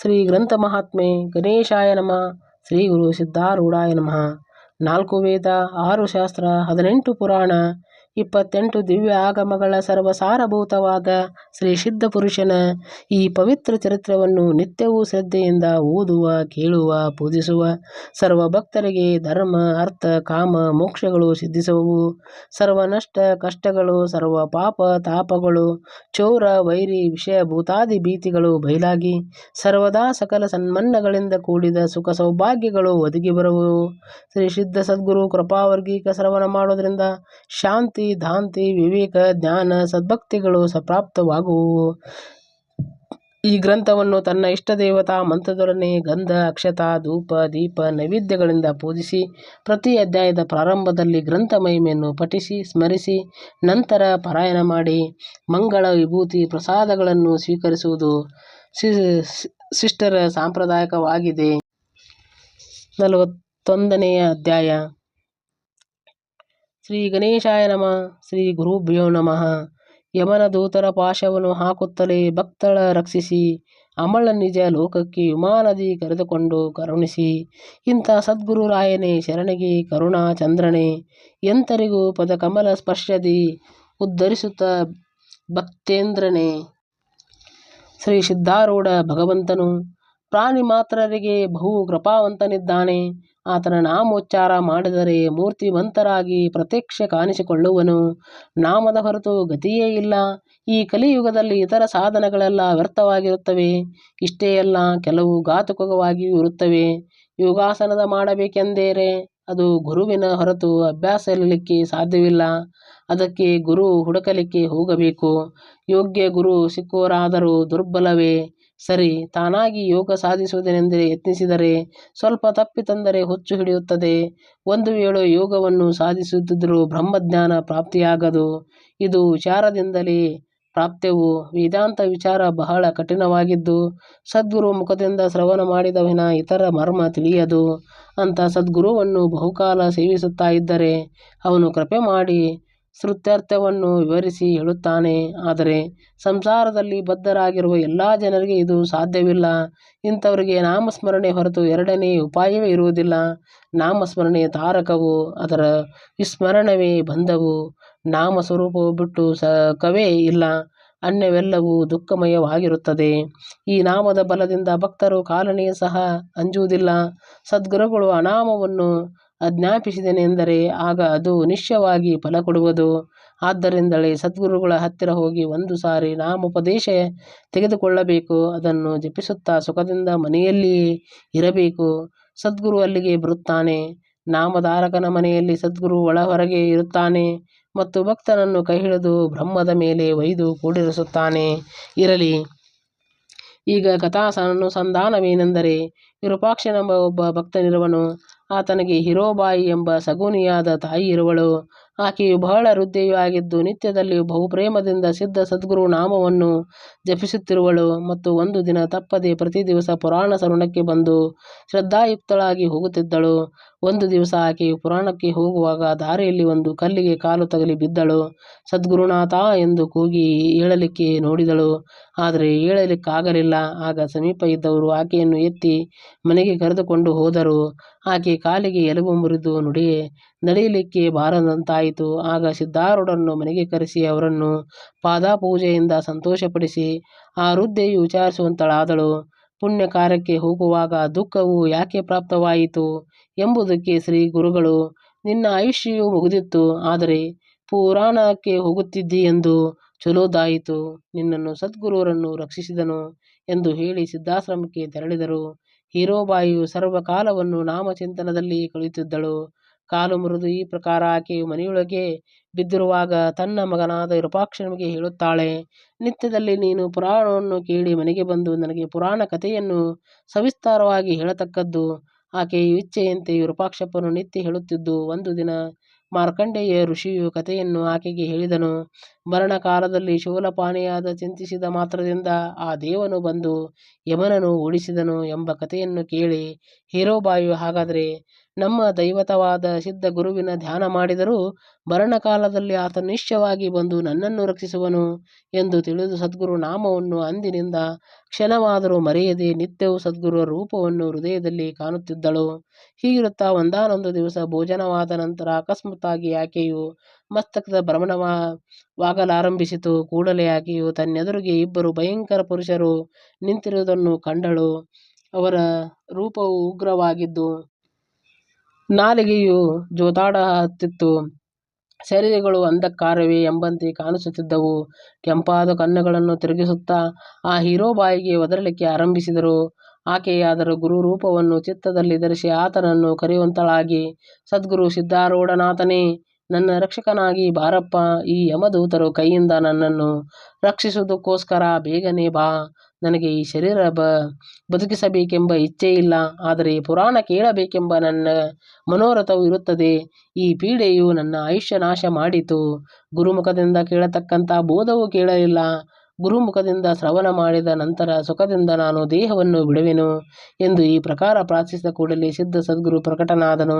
ಶ್ರೀ ಗ್ರಂಥ ಮಹಾತ್ಮೆ ಗಣೇಶಾಯ ನಮಃ, ಶ್ರೀ ಗುರು ಸಿದ್ಧಾರೂಢಾಯ ನಮಃ. ನಾಲ್ಕು ವೇದ, ಆರು ಶಾಸ್ತ್ರ, ಹದಿನೆಂಟು ಪುರಾಣ ಇಪ್ಪತ್ತೆಂಟು ದಿವ್ಯ ಆಗಮಗಳ ಸರ್ವಸಾರಭೂತವಾದ ಶ್ರೀ ಸಿದ್ಧ ಪುರುಷನ ಈ ಪವಿತ್ರ ಚರಿತ್ರವನ್ನು ನಿತ್ಯವೂ ಶ್ರದ್ಧೆಯಿಂದ ಓದುವ, ಕೇಳುವ, ಪೂಜಿಸುವ ಸರ್ವ ಭಕ್ತರಿಗೆ ಧರ್ಮ, ಅರ್ಥ, ಕಾಮ, ಮೋಕ್ಷಗಳು ಸಿದ್ಧಿಸುವವು. ಸರ್ವನಷ್ಟ ಕಷ್ಟಗಳು, ಸರ್ವ ಪಾಪ ತಾಪಗಳು, ಚೌರ, ವೈರಿ ವಿಷಯ ಭೂತಾದಿ ಭೀತಿಗಳು ಬಯಲಾಗಿ ಸರ್ವದಾ ಸಕಲ ಸನ್ಮನ್ನಗಳಿಂದ ಕೂಡಿದ ಸುಖ ಸೌಭಾಗ್ಯಗಳು ಒದಗಿ ಬರುವವು. ಶ್ರೀ ಸಿದ್ಧ ಸದ್ಗುರು ಕೃಪಾವರ್ಗೀಕ ಶ್ರವಣ ಮಾಡೋದರಿಂದ ಶಾಂತಿ ಧಾಂತಿ, ವಿವೇಕ, ಜ್ಞಾನ, ಸದ್ಭಕ್ತಿಗಳು ಸಪ್ರಾಪ್ತವಾಗುವು. ಈ ಗ್ರಂಥವನ್ನು ತನ್ನ ಇಷ್ಟದೇವತಾ ಮಂತ್ರದೊಡನೆ ಗಂಧ, ಅಕ್ಷತಾ, ಧೂಪ, ದೀಪ, ನೈವೇದ್ಯಗಳಿಂದ ಪೂಜಿಸಿ, ಪ್ರತಿ ಅಧ್ಯಾಯದ ಪ್ರಾರಂಭದಲ್ಲಿ ಗ್ರಂಥ ಮಹಿಮೆಯನ್ನು ಪಠಿಸಿ, ಸ್ಮರಿಸಿ, ನಂತರ ಪಾರಾಯಣ ಮಾಡಿ, ಮಂಗಳ ವಿಭೂತಿ ಪ್ರಸಾದಗಳನ್ನು ಸ್ವೀಕರಿಸುವುದು ಶಿಷ್ಟರ ಸಾಂಪ್ರದಾಯಿಕವಾಗಿದೆ. ನಲವತ್ತೊಂದನೆಯ ಅಧ್ಯಾಯ. ಶ್ರೀ ಗಣೇಶಾಯ ನಮಃ, ಶ್ರೀ ಗುರುಭ್ಯೋ ನಮಃ. ಯಮನ ದೂತರ ಪಾಶವನ್ನು ಹಾಕುತ್ತಲೇ ಭಕ್ತಳ ರಕ್ಷಿಸಿ, ಅಮಳ ನಿಜ ಲೋಕಕ್ಕೆ ವಿಮಾನದಿ ಕರೆದುಕೊಂಡು ಕರುಣಿಸಿ. ಇಂಥ ಸದ್ಗುರುರಾಯನೇ ಶರಣಿಗೆ ಕರುಣಾ ಚಂದ್ರನೇ, ಎಂತರಿಗೂ ಪದಕಮಲ ಸ್ಪರ್ಶದಿ ಉದ್ಧರಿಸುತ್ತ ಭಕ್ತೇಂದ್ರನೇ. ಶ್ರೀ ಸಿದ್ಧಾರೂಢ ಭಗವಂತನು ಪ್ರಾಣಿ ಮಾತ್ರರಿಗೆ ಬಹು ಕೃಪಾವಂತನಿದ್ದಾನೆ. ಆತನ ನಾಮೋಚ್ಚಾರ ಮಾಡಿದರೆ ಮೂರ್ತಿವಂತರಾಗಿ ಪ್ರತ್ಯಕ್ಷ ಕಾಣಿಸಿಕೊಳ್ಳುವನು. ನಾಮದ ಹೊರತು ಗತಿಯೇ ಇಲ್ಲ. ಈ ಕಲಿಯುಗದಲ್ಲಿ ಇತರ ಸಾಧನಗಳೆಲ್ಲ ವ್ಯರ್ಥವಾಗಿರುತ್ತವೆ. ಇಷ್ಟೇ ಅಲ್ಲ, ಕೆಲವು ಘಾತುಕವಾಗಿಯೂ ಇರುತ್ತವೆ. ಯೋಗಾಸನದ ಮಾಡಬೇಕೆಂದರೆ ಅದು ಗುರುವಿನ ಹೊರತು ಅಭ್ಯಾಸ ಇರಲಿಕ್ಕೆ ಸಾಧ್ಯವಿಲ್ಲ. ಅದಕ್ಕೆ ಗುರು ಹುಡುಕಲಿಕ್ಕೆ ಹೋಗಬೇಕು. ಯೋಗ್ಯ ಗುರು ಸಿಕ್ಕೋರಾದರೂ ದುರ್ಬಲವೇ? ಸರಿ, ತಾನಾಗಿ ಯೋಗ ಸಾಧಿಸುವುದೆನೆಂದರೆ ಯತ್ನಿಸಿದರೆ ಸ್ವಲ್ಪ ತಪ್ಪಿ ತಂದರೆ ಹುಚ್ಚು ಹಿಡಿಯುತ್ತದೆ. ಒಂದು ವೇಳೆ ಯೋಗವನ್ನು ಸಾಧಿಸುತ್ತಿದ್ದರೂ ಬ್ರಹ್ಮಜ್ಞಾನ ಪ್ರಾಪ್ತಿಯಾಗದು. ಇದು ವಿಚಾರದಿಂದಲೇ ಪ್ರಾಪ್ತವು ವೇದಾಂತ ವಿಚಾರ ಬಹಳ ಕಠಿಣವಾಗಿದ್ದು, ಸದ್ಗುರು ಮುಖದಿಂದ ಶ್ರವಣ ಮಾಡಿದ ವಿನ ಇತರ ಮರ್ಮ ತಿಳಿಯದು. ಅಂತ ಸದ್ಗುರುವನ್ನು ಬಹುಕಾಲ ಸೇವಿಸುತ್ತಾ ಇದ್ದರೆ ಅವನು ಕೃಪೆ ಮಾಡಿ ಶ್ರುತ್ಯರ್ಥವನ್ನು ವಿವರಿಸಿ ಹೇಳುತ್ತಾನೆ. ಆದರೆ ಸಂಸಾರದಲ್ಲಿ ಬದ್ಧರಾಗಿರುವ ಎಲ್ಲ ಜನರಿಗೆ ಇದು ಸಾಧ್ಯವಿಲ್ಲ. ಇಂಥವರಿಗೆ ನಾಮಸ್ಮರಣೆ ಹೊರತು ಎರಡನೇ ಉಪಾಯವೇ ಇರುವುದಿಲ್ಲ. ನಾಮಸ್ಮರಣೆ ತಾರಕವು ಅದರ ವಿಸ್ಮರಣವೇ ಬಂಧವು. ನಾಮ ಸ್ವರೂಪವು ಬಿಟ್ಟು ಸಕವೇ ಇಲ್ಲ. ಅನ್ಯವೆಲ್ಲವೂ ದುಃಖಮಯವಾಗಿರುತ್ತದೆ. ಈ ನಾಮದ ಬಲದಿಂದ ಭಕ್ತರು ಕಾಲನೆಯ ಸಹ ಅಂಜುವುದಿಲ್ಲ. ಸದ್ಗುರುಗಳು ಅನಾಮವನ್ನು ಆಜ್ಞಾಪಿಸಿದನೆಂದರೆ ಆಗ ಅದು ನಿಶ್ಚಯವಾಗಿ ಫಲ ಕೊಡುವುದು. ಆದ್ದರಿಂದಲೇ ಸದ್ಗುರುಗಳ ಹತ್ತಿರ ಹೋಗಿ ಒಂದು ಸಾರಿ ನಾಮೋಪದೇಶ ತೆಗೆದುಕೊಳ್ಳಬೇಕು. ಅದನ್ನು ಜಪಿಸುತ್ತಾ ಸುಖದಿಂದ ಮನೆಯಲ್ಲಿಯೇ ಇರಬೇಕು. ಸದ್ಗುರು ಅಲ್ಲಿಗೆ ಬರುತ್ತಾನೆ. ನಾಮಧಾರಕನ ಮನೆಯಲ್ಲಿ ಸದ್ಗುರು ಒಳ ಹೊರಗೆ ಇರುತ್ತಾನೆ ಮತ್ತು ಭಕ್ತನನ್ನು ಕೈಹಿಡಿದು ಬ್ರಹ್ಮದ ಮೇಲೆ ಒಯ್ದು ಕೂಡಿರಿಸುತ್ತಾನೆ. ಇರಲಿ. ಈಗ ಕಥಾನುಸಂಧಾನವೇನೆಂದರೆ ವಿರೂಪಾಕ್ಷನೆಂಬ ಒಬ್ಬ ಭಕ್ತನಿರುವನು ಆತನಿಗೆ ಹಿರೋಬಾಯಿ ಎಂಬ ಸಗುನಿಯಾದ ತಾಯಿ ಇರುವಳು. ಆಕೆಯು ಬಹಳ ವೃದ್ಧೆಯೂ ಆಗಿದ್ದು ನಿತ್ಯದಲ್ಲಿ ಬಹುಪ್ರೇಮದಿಂದ ಸಿದ್ಧ ಸದ್ಗುರು ನಾಮವನ್ನು ಜಪಿಸುತ್ತಿರುವಳು ಮತ್ತು ಒಂದು ದಿನ ತಪ್ಪದೆ ಪ್ರತಿ ದಿವಸ ಪುರಾಣ ಸರುಣಕ್ಕೆ ಬಂದು ಶ್ರದ್ಧಾಯುಕ್ತಳಾಗಿ ಹೋಗುತ್ತಿದ್ದಳು. ಒಂದು ದಿವಸ ಆಕೆಯು ಪುರಾಣಕ್ಕೆ ಹೋಗುವಾಗ ದಾರಿಯಲ್ಲಿ ಒಂದು ಕಲ್ಲಿಗೆ ಕಾಲು ತಗಲಿ ಬಿದ್ದಳು. ಸದ್ಗುರುನಾಥ ಎಂದು ಕೂಗಿ ಏಳಲಿಕ್ಕೆ ನೋಡಿದಳು. ಆದರೆ ಏಳಲಿಕ್ಕಾಗಲಿಲ್ಲ. ಆಗ ಸಮೀಪ ಇದ್ದವರು ಆಕೆಯನ್ನು ಎತ್ತಿ ಮನೆಗೆ ಕರೆದುಕೊಂಡು ಹೋದರು. ಆಕೆ ಕಾಲಿಗೆ ಎಲುಬು ಮುರಿದು ನುಡಿ ನಡೆಯಲಿಕ್ಕೆ ಬಾರದಂತಾಯಿತು. ಆಗ ಸಿದ್ಧಾರೂಢರನ್ನು ಮನೆಗೆ ಕರೆಸಿ ಅವರನ್ನು ಪಾದಪೂಜೆಯಿಂದ ಸಂತೋಷಪಡಿಸಿ ಆ ವೃದ್ಧೆಯು ವಿಚಾರಿಸುವಂತಳಾದಳು. ಪುಣ್ಯ ಕಾರ್ಯಕ್ಕೆ ಹೋಗುವಾಗ ದುಃಖವು ಯಾಕೆ ಪ್ರಾಪ್ತವಾಯಿತು ಎಂಬುದಕ್ಕೆ ಶ್ರೀ ಗುರುಗಳು, ನಿನ್ನ ಆಯುಷ್ಯವು ಮುಗಿದಿತ್ತು, ಆದರೆ ಪುರಾಣಕ್ಕೆ ಹೋಗುತ್ತಿದ್ದಿ ಎಂದು ಚಲೋದಾಯಿತು. ನಿನ್ನನ್ನು ಸದ್ಗುರುವರನ್ನು ರಕ್ಷಿಸಿದನು ಎಂದು ಹೇಳಿ ಸಿದ್ಧಾಶ್ರಮಕ್ಕೆ ತೆರಳಿದರು. ಹೀರೋಬಾಯಿಯು ಸರ್ವಕಾಲವನ್ನು ನಾಮಚಿಂತನದಲ್ಲಿ ಕಳೆಯುತ್ತಿದ್ದಳು. ಕಾಲು ಮುರಿದು ಈ ಪ್ರಕಾರ ಆಕೆಯು ಮನೆಯೊಳಗೆ ಬಿದ್ದಿರುವಾಗ ತನ್ನ ಮಗನಾದ ವಿರೂಪಾಕ್ಷನಿಗೆ ಹೇಳುತ್ತಾಳೆ, ನಿತ್ಯದಲ್ಲಿ ನೀನು ಪುರಾಣವನ್ನು ಕೇಳಿ ಮನೆಗೆ ಬಂದು ನನಗೆ ಪುರಾಣ ಕಥೆಯನ್ನು ಸವಿಸ್ತಾರವಾಗಿ ಹೇಳತಕ್ಕದ್ದು. ಆಕೆಯ ಇಚ್ಛೆಯಂತೆ ವಿರೂಪಾಕ್ಷಪ್ಪನು ನಿತ್ಯ ಹೇಳುತ್ತಿದ್ದು, ಒಂದು ದಿನ ಮಾರ್ಕಂಡೇಯ ಋಷಿಯು ಕಥೆಯನ್ನು ಆಕೆಗೆ ಹೇಳಿದನು. ಮರಣಕಾಲದಲ್ಲಿ ಶೂಲಪಾಣಿಯಾದ ಚಿಂತಿಸಿದ ಮಾತ್ರದಿಂದ ಆ ದೇವನು ಬಂದು ಯಮನನು ಓಡಿಸಿದನು ಎಂಬ ಕಥೆಯನ್ನು ಕೇಳಿ ಹೀರೋಬಾಯು ಹಾಗಾದರೆ ನಮ್ಮ ದೈವತವಾದ ಸಿದ್ಧ ಗುರುವಿನ ಧ್ಯಾನ ಮಾಡಿದರೂ ಮರಣಕಾಲದಲ್ಲಿ ಆತ ನಿಶ್ಚಯವಾಗಿ ಬಂದು ನನ್ನನ್ನು ರಕ್ಷಿಸುವನು ಎಂದು ತಿಳಿದು ಸದ್ಗುರು ನಾಮವನ್ನು ಅಂದಿನಿಂದ ಕ್ಷಣವಾದರೂ ಮರೆಯದೆ ನಿತ್ಯವೂ ಸದ್ಗುರುವ ರೂಪವನ್ನು ಹೃದಯದಲ್ಲಿ ಕಾಣುತ್ತಿದ್ದಳು. ಹೀಗಿರುತ್ತಾ ಒಂದಾನೊಂದು ದಿವಸ ಭೋಜನವಾದ ನಂತರ ಅಕಸ್ಮಾತ್ತಾಗಿ ಆಕೆಯು ಮಸ್ತಕದ ಭ್ರಮಣವಾಗಲಾರಂಭಿಸಿತು. ಕೂಡಲೇ ಆಕೆಯು ತನ್ನೆದುರಿಗೆ ಇಬ್ಬರು ಭಯಂಕರ ಪುರುಷರು ನಿಂತಿರುವುದನ್ನು ಕಂಡಳು. ಅವರ ರೂಪವು ಉಗ್ರವಾಗಿದ್ದು ನಾಲಿಗೆಯು ಜೋತಾಡುತ್ತಿತ್ತು. ಶರೀರಗಳು ಅಂಧಕಾರವೇ ಎಂಬಂತೆ ಕಾಣಿಸುತ್ತಿದ್ದವು. ಕೆಂಪಾದ ಕಣ್ಣುಗಳನ್ನು ತಿರುಗಿಸುತ್ತಾ ಆ ಹೀರೋ ಬಾಯಿಗೆ ಒದರಲಿಕ್ಕೆ ಆರಂಭಿಸಿದರು. ಆಕೆಯಾದರೂ ಗುರು ರೂಪವನ್ನು ಚಿತ್ತದಲ್ಲಿ ಧರಿಸಿ ಆತನನ್ನು ಕರೆಯುವಂತಳಾಗಿ ಸದ್ಗುರು ಸಿದ್ಧಾರೂಢನಾಥನೇ, ನನ್ನ ರಕ್ಷಕನಾಗಿ ಬಾರಪ್ಪ. ಈ ಯಮದೂತರು ಕೈಯಿಂದ ನನ್ನನ್ನು ರಕ್ಷಿಸುವುದಕ್ಕೋಸ್ಕರ ಬೇಗನೆ ಬಾ. ನನಗೆ ಈ ಶರೀರ ಬ, ಬದುಕಿಸಬೇಕೆಂಬ ಇಚ್ಛೆ ಇಲ್ಲ ಆದರೆ ಪುರಾಣ ಕೇಳಬೇಕೆಂಬ ನನ್ನ ಮನೋರಥವು ಇರುತ್ತದೆ. ಈ ಪೀಡೆಯು ನನ್ನ ಆಯುಷ್ಯ ನಾಶ ಮಾಡಿತು. ಗುರುಮುಖದಿಂದ ಕೇಳತಕ್ಕಂಥ ಬೋಧವು ಕೇಳಲಿಲ್ಲ. ಗುರುಮುಖದಿಂದ ಶ್ರವಣ ಮಾಡಿದ ನಂತರ ಸುಖದಿಂದ ನಾನು ದೇಹವನ್ನು ಬಿಡುವೆನು ಎಂದು ಈ ಪ್ರಕಾರ ಪ್ರಾರ್ಥಿಸಿದ ಕೂಡಲೇ ಸಿದ್ಧ ಸದ್ಗುರು ಪ್ರಕಟನಾದನು.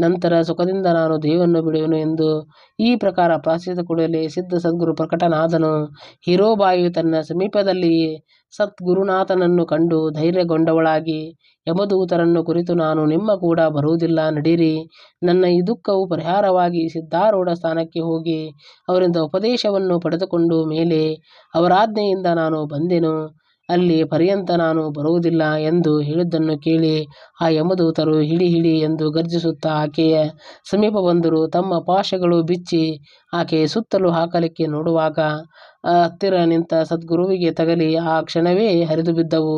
ನಂತರ ಸುಖದಿಂದ ನಾನು ದೇಹವನ್ನು ಬಿಡುವೆನು ಎಂದು ಈ ಪ್ರಕಾರ ಪ್ರಾರ್ಥಿಸಿದ ಕೂಡಲೇ ಸಿದ್ಧ ಸದ್ಗುರು ಪ್ರಕಟನಾದನು. ಹಿರೋಬಾಯು ತನ್ನ ಸಮೀಪದಲ್ಲಿಯೇ ಸದ್ಗುರುನಾಥನನ್ನು ಕಂಡು ಧೈರ್ಯಗೊಂಡವಳಾಗಿ, ಯಮದೂತರನ್ನು ಕುರಿತು ನಾನು ನಿಮ್ಮ ಕೂಡ ಬರುವುದಿಲ್ಲ. ನಡೀರಿ. ನನ್ನ ಈ ದುಃಖವು ಪರಿಹಾರವಾಗಿ ಸಿದ್ಧಾರೂಢ ಸ್ಥಾನಕ್ಕೆ ಹೋಗಿ ಅವರಿಂದ ಉಪದೇಶವನ್ನು ಪಡೆದುಕೊಂಡು ಮೇಲೆ ಅವರಾಜ್ಞೆಯಿಂದ ನಾನು ಬಂದೆನು. ಅಲ್ಲಿ ಪರ್ಯಂತ ನಾನು ಬರುವುದಿಲ್ಲ ಎಂದು ಹೇಳಿದ್ದನ್ನು ಕೇಳಿ ಆ ಯಮದೂತರು ಹಿಡಿ ಹಿಡಿ ಎಂದು ಗರ್ಜಿಸುತ್ತಾ ಆಕೆಯ ಸಮೀಪ ಬಂದರು. ತಮ್ಮ ಪಾಶಗಳು ಬಿಚ್ಚಿ ಆಕೆಯ ಸುತ್ತಲೂ ಹಾಕಲಿಕ್ಕೆ ನೋಡುವಾಗ ಹತ್ತಿರ ನಿಂತ ಸದ್ಗುರುವಿಗೆ ತಗಲಿ ಆ ಕ್ಷಣವೇ ಹರಿದು ಬಿದ್ದವು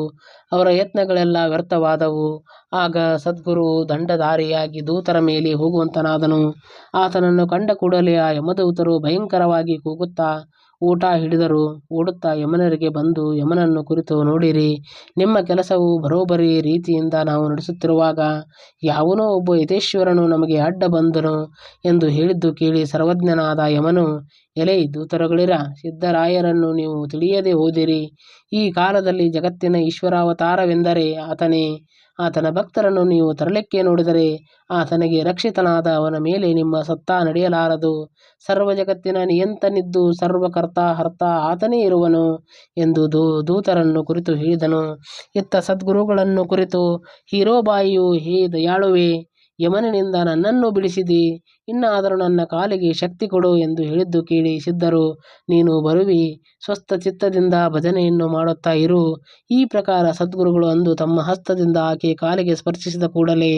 ಅವರ ಯತ್ನಗಳೆಲ್ಲ ವ್ಯರ್ಥವಾದವು. ಆಗ ಸದ್ಗುರು ದಂಡಧಾರಿಯಾಗಿ ದೂತರ ಮೇಲೆ ಹೋಗುವಂತನಾದನು. ಆತನನ್ನು ಕಂಡ ಕೂಡಲೇ ಆ ಯಮದೂತರು ಭಯಂಕರವಾಗಿ ಕೂಗುತ್ತಾ ಓಟ ಹಿಡಿದರು. ಓಡುತ್ತಾ ಯಮನರಿಗೆ ಬಂದು ಯಮನನ್ನು ಕುರಿತು ನೋಡಿರಿ, ನಿಮ್ಮ ಕೆಲಸವು ಬರೋಬರಿ ರೀತಿಯಿಂದ ನಾವು ನಡೆಸುತ್ತಿರುವಾಗ ಯಾವನೋ ಒಬ್ಬ ಯಥೇಶ್ವರನು ನಮಗೆ ಅಡ್ಡ ಬಂದನು ಎಂದು ಹೇಳಿದ್ದು ಕೇಳಿ ಸರ್ವಜ್ಞನಾದ ಯಮನು ಎಲೈ ದೂತರುಗಳಿರ, ಸಿದ್ಧರಾಯರನ್ನು ನೀವು ತಿಳಿಯದೆ ಹೋದಿರಿ. ಈ ಕಾಲದಲ್ಲಿ ಜಗತ್ತಿನ ಈಶ್ವರಾವತಾರವೆಂದರೆ ಆತನೇ. ಆತನ ಭಕ್ತರನ್ನು ನೀವು ತರಲಿಕ್ಕೆ ನೋಡಿದರೆ ಆತನಿಗೆ ರಕ್ಷಿತನಾದ ಅವನ ಮೇಲೆ ನಿಮ್ಮ ಸತ್ತ ನಡೆಯಲಾರದು. ಸರ್ವ ಜಗತ್ತಿನ ನಿಯಂತನಿದ್ದು ಸರ್ವಕರ್ತ ಹರ್ತ ಆತನೇ ಇರುವನು ಎಂದು ದೂತರನ್ನು ಕುರಿತು ಹೇಳಿದನು. ಇತ್ತ ಸದ್ಗುರುಗಳನ್ನು ಕುರಿತು ಹೀರೋಬಾಯಿಯು ಹೇ ದಯಾಳುವೇ, ಯಮನಿಂದ ನನ್ನನ್ನು ಬಿಡಿಸಿದಿ. ಇನ್ನಾದರೂ ನನ್ನ ಕಾಲಿಗೆ ಶಕ್ತಿ ಕೊಡು ಎಂದು ಹೇಳಿದ್ದು ಕೇಳಿ ಸಿದ್ಧರು ನೀನು ಬರುವಿ. ಸ್ವಸ್ಥ ಚಿತ್ತದಿಂದ ಭಜನೆಯನ್ನು ಮಾಡುತ್ತಾ ಇರು. ಈ ಪ್ರಕಾರ ಸದ್ಗುರುಗಳು ಅಂದು ತಮ್ಮ ಹಸ್ತದಿಂದ ಆಕೆ ಕಾಲಿಗೆ ಸ್ಪರ್ಶಿಸಿದ ಕೂಡಲೇ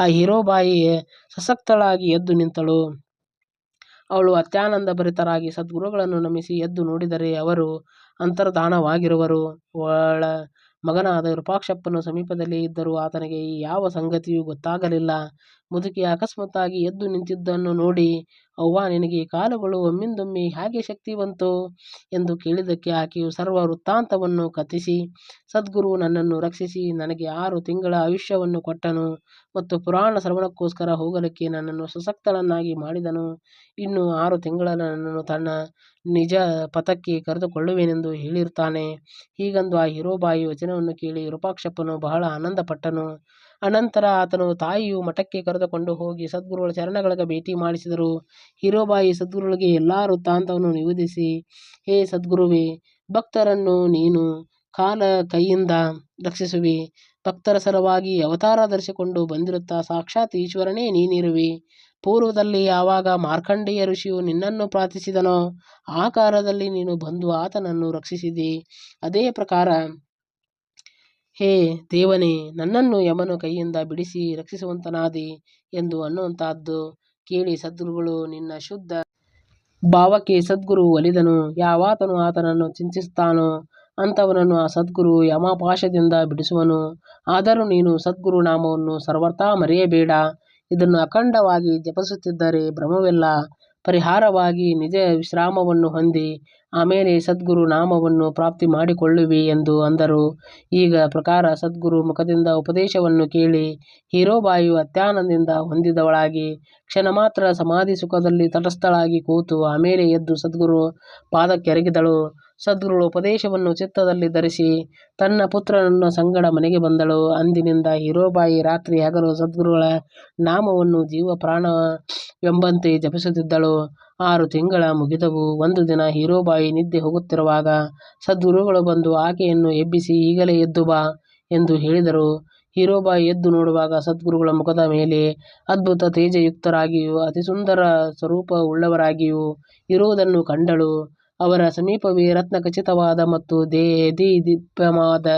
ಆ ಹೀರೋಬಾಯಿ ಸಶಕ್ತಳಾಗಿ ಎದ್ದು ನಿಂತಳು. ಅವಳು ಅತ್ಯಾನಂದಭರಿತರಾಗಿ ಸದ್ಗುರುಗಳನ್ನು ನಮಿಸಿ ಎದ್ದು ನೋಡಿದರೆ ಅವರು ಅಂತರ್ಧಾನವಾಗಿರುವರು. ಅವಳ ಮಗನಾದ ವಿರೂಪಾಕ್ಷಪ್ಪನು ಸಮೀಪದಲ್ಲಿಯೇ ಇದ್ದರೂ ಆತನಿಗೆ ಈ ಯಾವ ಸಂಗತಿಯೂ ಗೊತ್ತಾಗಲಿಲ್ಲ. ಮುದುಕಿ ಅಕಸ್ಮಾತ್ತಾಗಿ ಎದ್ದು ನಿಂತಿದ್ದನ್ನು ನೋಡಿ ಅವ್ವ ನಿನಗೆ ಕಾಲುಗಳು ಒಮ್ಮಿಂದೊಮ್ಮೆ ಹೇಗೆ ಶಕ್ತಿ ಬಂತು? ಎಂದು ಕೇಳಿದ್ದಕ್ಕೆ ಆಕೆಯು ಸರ್ವ ವೃತ್ತಾಂತವನ್ನು ಕಥಿಸಿ, ಸದ್ಗುರು ನನ್ನನ್ನು ರಕ್ಷಿಸಿ ನನಗೆ ಆರು ತಿಂಗಳ ಆಯುಷ್ಯವನ್ನು ಕೊಟ್ಟನು ಮತ್ತು ಪುರಾಣ ಶ್ರವಣಕ್ಕೋಸ್ಕರ ಹೋಗಲಿಕ್ಕೆ ನನ್ನನ್ನು ಸಶಕ್ತಳನ್ನಾಗಿ ಮಾಡಿದನು. ಇನ್ನು ಆರು ತಿಂಗಳ ನನ್ನನ್ನು ತನ್ನ ನಿಜ ಪಥಕ್ಕೆ ಕರೆದುಕೊಳ್ಳುವೆನೆಂದು ಹೇಳಿರ್ತಾನೆ ಹೀಗಂದು ಆ ಹಿರೋಬಾಯಿ ವಚನವನ್ನು ಕೇಳಿ ವಿರೂಪಾಕ್ಷಪ್ಪನು ಬಹಳ ಆನಂದಪಟ್ಟನು. ಅನಂತರ ಆತನು ತಾಯಿಯು ಮಠಕ್ಕೆ ಕರೆದುಕೊಂಡು ಹೋಗಿ ಸದ್ಗುರುಗಳ ಚರಣಗಳಿಗೆ ಭೇಟಿ ಮಾಡಿಸಿದರು. ಹೀರೋಬಾಯಿ ಸದ್ಗುರುಗಳಿಗೆ ಎಲ್ಲ ವೃತ್ತಾಂತವನ್ನು ನಿವೇದಿಸಿ, ಹೇ ಸದ್ಗುರುವೇ, ಭಕ್ತರನ್ನು ನೀನು ಕಾಲ ಕೈಯಿಂದ ರಕ್ಷಿಸುವೆ ಭಕ್ತರ ಸಲುವಾಗಿ ಅವತಾರ ಧರಿಸಿಕೊಂಡು ಬಂದಿರುತ್ತಾ ಸಾಕ್ಷಾತ್ ಈಶ್ವರನೇ ನೀನಿರುವಿ. ಪೂರ್ವದಲ್ಲಿ ಯಾವಾಗ ಮಾರ್ಕಂಡೇಯ ಋಷಿಯು ನಿನ್ನನ್ನು ಪ್ರಾರ್ಥಿಸಿದನೋ ಆ ಕಾಲದಲ್ಲಿ ನೀನು ಬಂದು ಆತನನ್ನು ರಕ್ಷಿಸಿದೆ ಅದೇ ಪ್ರಕಾರ ಹೇ ದೇವನೇ, ನನ್ನನ್ನು ಯಮನ ಕೈಯಿಂದ ಬಿಡಿಸಿ ರಕ್ಷಿಸುವಂತನಾದಿ ಎಂದು ಅನ್ನುವಂತಹದ್ದು ಕೇಳಿ ಸದ್ಗುರುಗಳು ನಿನ್ನ ಶುದ್ಧ ಭಾವಕ್ಕೆ ಸದ್ಗುರು ಒಲಿದನು. ಯಾವಾತನು ಆತನನ್ನು ಚಿಂತಿಸುತ್ತಾನೋ ಅಂತವನನ್ನು ಆ ಸದ್ಗುರು ಯಮಪಾಶದಿಂದ ಬಿಡಿಸುವನು. ಆದರೂ ನೀನು ಸದ್ಗುರು ನಾಮವನ್ನು ಸರ್ವಥಾ ಮರೆಯಬೇಡ. ಇದನ್ನು ಅಖಂಡವಾಗಿ ಜಪಿಸುತ್ತಿದ್ದರೆ ಭ್ರಮವೆಲ್ಲ ಪರಿಹಾರವಾಗಿ ನಿಜ ವಿಶ್ರಾಮವನ್ನು ಹೊಂದಿ ಆಮೇಲೆ ಸದ್ಗುರು ನಾಮವನ್ನು ಪ್ರಾಪ್ತಿ ಮಾಡಿಕೊಳ್ಳುವಿ ಎಂದು ಅಂದರು. ಈಗ ಪ್ರಕಾರ ಸದ್ಗುರು ಮುಖದಿಂದ ಉಪದೇಶವನ್ನು ಕೇಳಿ ಹೀರೋಬಾಯು ಅತ್ಯಾನಂದಿಂದ ಹೊಂದಿದವಳಾಗಿ, ಕ್ಷಣ ಮಾತ್ರ ಸಮಾಧಿ ಸುಖದಲ್ಲಿ ತಟಸ್ಥಳಾಗಿ ಕೂತು ಆಮೇಲೆ ಎದ್ದು ಸದ್ಗುರು ಪಾದಕ್ಕೆರಗಿದಳು. ಸದ್ಗುರುಳು ಉಪದೇಶವನ್ನು ಚಿತ್ತದಲ್ಲಿ ಧರಿಸಿ, ತನ್ನ ಪುತ್ರನನ್ನು ಸಂಗಡ ಮನೆಗೆ ಬಂದಳು. ಅಂದಿನಿಂದ ಹೀರೋಬಾಯಿ ರಾತ್ರಿ ಹಗಲು ಸದ್ಗುರುಗಳ ನಾಮವನ್ನು ಜೀವ ಪ್ರಾಣವೆಂಬಂತೆ ಜಪಿಸುತ್ತಿದ್ದಳು. ಆರು ತಿಂಗಳ ಮುಗಿದವು. ಒಂದು ದಿನ ಹೀರೋಬಾಯಿ ನಿದ್ದೆ ಹೋಗುತ್ತಿರುವಾಗ, ಸದ್ಗುರುಗಳು ಬಂದು ಆಕೆಯನ್ನು ಎಬ್ಬಿಸಿ ಈಗಲೇ ಎದ್ದು ಬಾ ಎಂದು ಹೇಳಿದರು. ಹೀರೋಬಾಯಿ ಎದ್ದು ನೋಡುವಾಗ ಸದ್ಗುರುಗಳ ಮುಖದ ಮೇಲೆ ಅದ್ಭುತ ತೇಜಯುಕ್ತರಾಗಿಯೂ ಅತಿ ಸುಂದರ ಅತಿಸುಂದರ ಸ್ವರೂಪವುಳ್ಳವರಾಗಿಯೂ ಇರುವುದನ್ನು ಕಂಡಳು. ಅವರ ಸಮೀಪವೇ ರತ್ನಖಚಿತವಾದ ಮತ್ತು ದೇದೀಪ್ಯಮಾನವಾದ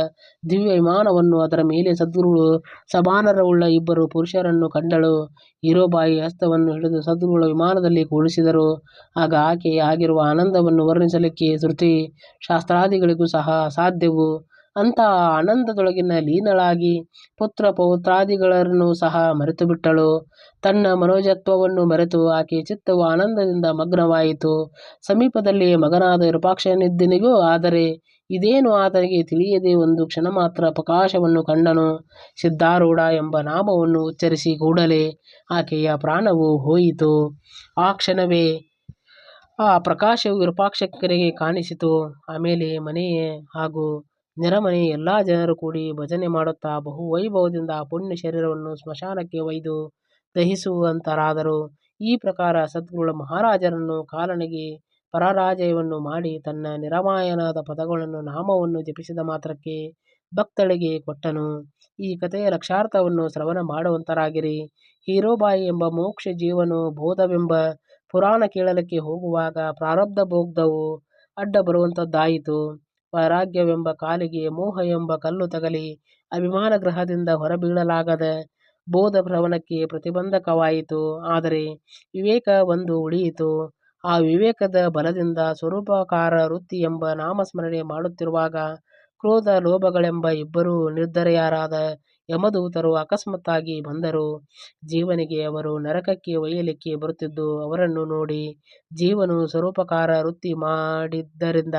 ದಿವ್ಯ ವಿಮಾನವನ್ನು ಅದರ ಮೇಲೆ ಸದ್ಗುರುಗಳು ಸಮಾನರವುಳ್ಳ ಇಬ್ಬರು ಪುರುಷರನ್ನು ಕಂಡಳು. ಹೀರೋಬಾಯಿ ಹಸ್ತವನ್ನು ಹಿಡಿದು ಸದ್ಗುರುಗಳ ವಿಮಾನದಲ್ಲಿ ಕೂಡಿಸಿದರು ಆಗ ಆಕೆ ಆಗಿರುವ ಆನಂದವನ್ನು ವರ್ಣಿಸಲಿಕ್ಕೆ ಶ್ರುತಿ ಶಾಸ್ತ್ರಾದಿಗಳಿಗೂ ಸಹ ಅಸಾಧ್ಯವು. ಅಂತಹ ಆನಂದದೊಳಗಿನ ಲೀನಳಾಗಿ ಪುತ್ರ ಪೌತ್ರಾದಿಗಳನ್ನು ಸಹ ಮರೆತುಬಿಟ್ಟಳು. ತನ್ನ ಮನೋಜತ್ವವನ್ನು ಮರೆತು ಆಕೆ ಚಿತ್ತವು ಆನಂದದಿಂದ ಮಗ್ನವಾಯಿತು. ಸಮೀಪದಲ್ಲಿ ಮಗನಾದ ವಿರೂಪಾಕ್ಷನಿದ್ದನಿಗೂ ಆದರೆ ಇದೇನು ಆತನಿಗೆ ತಿಳಿಯದೆ ಒಂದು ಕ್ಷಣ ಮಾತ್ರ ಪ್ರಕಾಶವನ್ನು ಕಂಡನು. ಸಿದ್ಧಾರೂಢ ಎಂಬ ನಾಮವನ್ನು ಉಚ್ಚರಿಸಿ ಕೂಡಲೇ ಆಕೆಯ ಪ್ರಾಣವು ಹೋಯಿತು. ಆ ಕ್ಷಣವೇ ಆ ಪ್ರಕಾಶವು ವಿರೂಪಾಕ್ಷಕರಿಗೆ ಕಾಣಿಸಿತು. ಆಮೇಲೆ ಮನೆಯೇ ಹಾಗೂ ನೆರೆಮನೆಯ ಎಲ್ಲ ಜನರು ಕೂಡಿ ಭಜನೆ ಮಾಡುತ್ತಾ ಬಹು ವೈಭವದಿಂದ ಪುಣ್ಯ ಶರೀರವನ್ನು ಸ್ಮಶಾನಕ್ಕೆ ಒಯ್ದು ದಹಿಸುವಂತರಾದರು. ಈ ಪ್ರಕಾರ ಸದ್ಗುರುಳ ಮಹಾರಾಜರನ್ನು ಕಾಲನಿಗೆ ಪರಾರಾಜಯವನ್ನು ಮಾಡಿ ತನ್ನ ನಿರಮಾಯನಾದ ಪದಗಳನ್ನು ನಾಮವನ್ನು ಜಪಿಸಿದ ಮಾತ್ರಕ್ಕೆ ಭಕ್ತಳಿಗೆ ಕೊಟ್ಟನು. ಈ ಕಥೆಯ ಲಕ್ಷಾರ್ಥವನ್ನು ಶ್ರವಣ ಮಾಡುವಂತರಾಗಿರಿ. ಹೀರೋಬಾಯಿ ಎಂಬ ಮೋಕ್ಷ ಜೀವನು ಬೋಧವೆಂಬ ಪುರಾಣ ಕೇಳಲಿಕ್ಕೆ ಹೋಗುವಾಗ ಪ್ರಾರಬ್ಧಭೋಗವು ಅಡ್ಡ ಬರುವಂತಾಯಿತು. ವೈರಾಗ್ಯವೆಂಬ ಕಾಲಿಗೆ ಮೋಹ ಎಂಬ ಕಲ್ಲು ತಗಲಿ ಅಭಿಮಾನ ಗ್ರಹದಿಂದ ಹೊರಬೀಳಲಾಗದೆ ಬೋಧ ಭ್ರವಣಕ್ಕೆ ಪ್ರತಿಬಂಧಕವಾಯಿತು. ಆದರೆ ವಿವೇಕ ಒಂದು ಉಳಿಯಿತು. ಆ ವಿವೇಕದ ಬಲದಿಂದ ಸ್ವರೂಪಕಾರ ವೃತ್ತಿ ಎಂಬ ನಾಮಸ್ಮರಣೆ ಮಾಡುತ್ತಿರುವಾಗ ಕ್ರೋಧ ಲೋಭಗಳೆಂಬ ಇಬ್ಬರು ನಿರ್ಧರೆಯಾರಾದ ಯಮದೂತರು ಅಕಸ್ಮಾತ್ತಾಗಿ ಬಂದರು. ಜೀವನಿಗೆ ಅವರು ನರಕಕ್ಕೆ ಒಯ್ಯಲಿಕ್ಕೆ ಬರುತ್ತಿದ್ದು ಅವರನ್ನು ನೋಡಿ ಜೀವನು ಸ್ವರೂಪಕಾರ ವೃತ್ತಿ ಮಾಡಿದ್ದರಿಂದ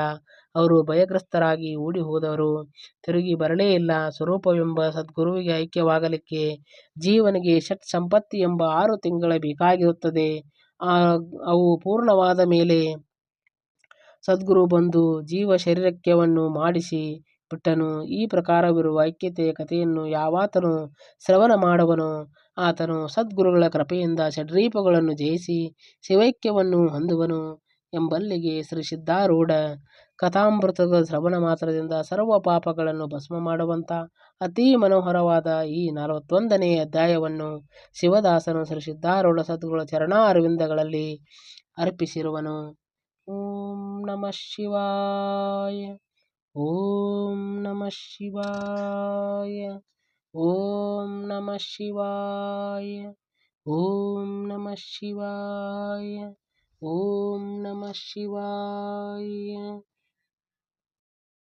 ಅವರು ಭಯಗ್ರಸ್ತರಾಗಿ ಓಡಿಹೋದರು. ತಿರುಗಿ ಬರಲೇ ಇಲ್ಲ. ಸ್ವರೂಪವೆಂಬ ಸದ್ಗುರುವಿಗೆ ಐಕ್ಯವಾಗಲಿಕ್ಕೆ ಜೀವನಿಗೆ ಷಟ್ ಸಂಪತ್ತಿ ಎಂಬ ಆರು ತಿಂಗಳ ಬೇಕಾಗಿರುತ್ತದೆ. ಅವು ಪೂರ್ಣವಾದ ಮೇಲೆ ಸದ್ಗುರು ಬಂದು ಜೀವ ಶರೀರಕ್ಯವನ್ನು ಮಾಡಿಸಿ ಬಿಟ್ಟನು. ಈ ಪ್ರಕಾರವಿರುವ ಐಕ್ಯತೆಯ ಕಥೆಯನ್ನು ಯಾವಾತನು ಶ್ರವಣ ಮಾಡುವನು, ಆತನು ಸದ್ಗುರುಗಳ ಕೃಪೆಯಿಂದ ಷಡ್ರೀಪಗಳನ್ನು ಜಯಿಸಿ ಶಿವೈಕ್ಯವನ್ನು ಹೊಂದುವನು ಎಂಬಲ್ಲಿಗೆ ಶ್ರೀ ಸಿದ್ಧಾರೂಢ ಕಥಾಮೃತದ ಶ್ರವಣ ಮಾತ್ರದಿಂದ ಸರ್ವ ಪಾಪಗಳನ್ನು ಭಸ್ಮ ಮಾಡುವಂಥ ಅತೀ ಮನೋಹರವಾದ ಈ ನಲವತ್ತೊಂದನೆಯ ಅಧ್ಯಾಯವನ್ನು ಶಿವದಾಸನು ಶ್ರೀ ಸಿದ್ಧಾರೂಢ ಸದ್ಗುರು ಚರಣಾರವಿಂದಗಳಲ್ಲಿ ಅರ್ಪಿಸಿರುವನು. ಓಂ ನಮಃ ಶಿವಾಯ. ಓಂ ನಮಃ ಶಿವಾಯ. ಓಂ ನಮಃ ಶಿವಾಯ. ಓಂ ನಮಃ ಶಿವಾಯ. ಓಂ ನಮಃ ಶಿವಾಯ.